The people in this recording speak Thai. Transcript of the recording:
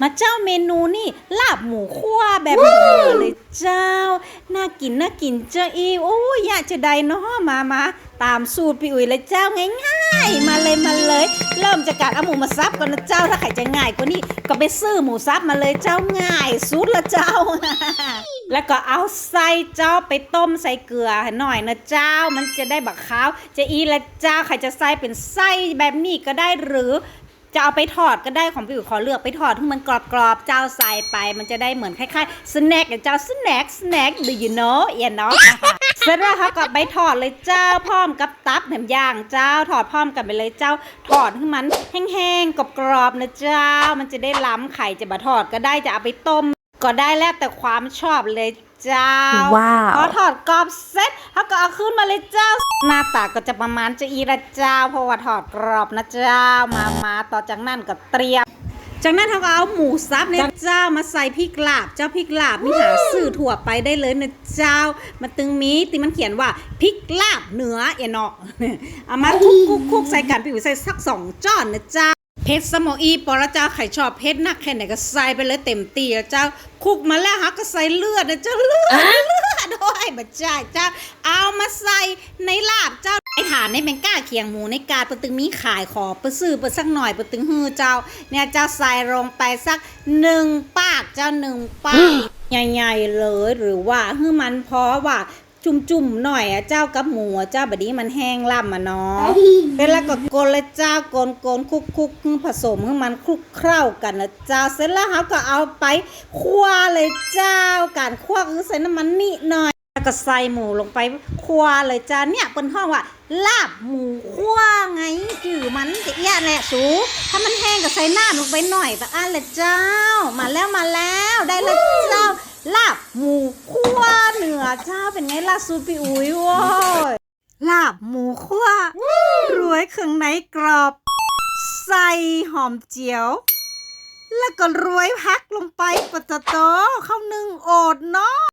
มาเจ้าเมนูนี่ลาบหมูคั่วแบบเหนือเลยเจ้า น่ากินน่ากินเจ้าอีโอ้ยอยากจะได้เนาะมามาตามสูตรพี่อุ๋ยเลยเจ้าง่ายๆ มาเลยมาเลย เริ่มจากการเอาหมูมาซับก่อนนะเจ้าถ้าใครจะง่ายกว่านี้ก็ไปซื้อหมูซับมาเลยเจ้าง่ายสุดละเจ้าแล้วก็เอาไส้เจ้าไปต้มใส่เกลือให้หน่อยนะเจ้า มันจะได้บักขาวจะอีละเจ้าใครจะใส่เป็นไส้แบบนี้ก็ได้หรือ จะเอาไปทอดก็ได้ของพี่อุ๋ยขอเลือกไปทอดให้มันกรอบๆเจ้าใส่ไป มันจะได้เหมือนคล้ายๆสแน็คเจ้าสแน็คสแน็ค do you know เอียนเนาะเสร็จแล้วเขาก็ไปทอดเลยเจ้าพร้อมกับตับแหนมย่างเจ้าถอดพร้อมกันไปเลยเจ้าทอดให้มันแห้งๆกรอบๆนะเจ้า มันจะได้ล้ำไข่จะมาทอดก็ได้จะเอาไปต้ม ก็ได้แล้วแต่ความชอบเลยเจ้าว้าวพอถอดกรอบเสร็จเขาก็เอาขึ้นมาเลยเจ้า หน้าตาก็จะประมาณจะอีละเจ้า เพราะว่าถอดกรอบนะเจ้ามามาต่อจากนั้นก็เตรียม จากนั้นเขาก็เอาหมูสับเนี่ยเจ้ามาใส่พริกลาบ เจ้าพริกลาบมีหาซื้อถั่วไปได้เลยนะเจ้า มันตึงมีติมันเขียนว่าพริกลาบเหนือเอ็นเนาะเอามาคลุกคุกคุกใส่กันพี่อุ๋ยใส่สักสองจ้อนนะเจ้า เพชรสมออีปอละเจ้าไข่ชอบเพชรนักแค่ไหนก็ใส่ไปเลยเต็มตีอะเจ้าคุกมาแล้วฮะก็ใส่เลือดนะเจ้าเลือดเลือดด้วยบัจจ่ายเจ้าเอามาใส่ในลาบเจ้าไอฐานในแมงก้าเคียงหมูในกาดประตึงมีขายขอประซื้อประสักหน่อยประตึงฮือเจ้า เนี่ยเจ้าใส่ลงไปสักหนึ่งปากเจ้าหนึ่งปากใหญ่ๆเลยหรือว่าฮือมันเพราะว่า จุ่มๆหน่อยอะเจ้ากับหมูอะเจ้าแบบนี้มันแห้งล่ำอะเนาะเสร็จแล้วก็กนเลยเจ้ากนกนคุกคุกผสมให้มันคลุกเคล้ากันนะเจ้าเสร็จแล้วเขาก็เอาไปคั่วเลยเจ้าการคั่วคือใส่น้ำมันนิดหน่อยแล้วก็ใส่หมูลงไปคั่วเลยจ้าเนี่ยเป็นห้องว่าลาบหมูคั่วไงจื่อมันจะเอี้ยแหละสูถ้ามันแห้งก็ใส่น้ำลงไปหน่อยก็อันเลยเจ้า มาแล้วมาแล้วได้แล้วเจ้าลาบหมู คั่วเหนือเจ้าเป็นไงล่ะสูตรพี่อุ้ยโว้ยลาบหมูคั่วรวยเครื่องในกรอบ ใส่หอมเจียว แล้วก็รวยพักลงไปปะตะโตข้าวนึ่งโอดเนาะ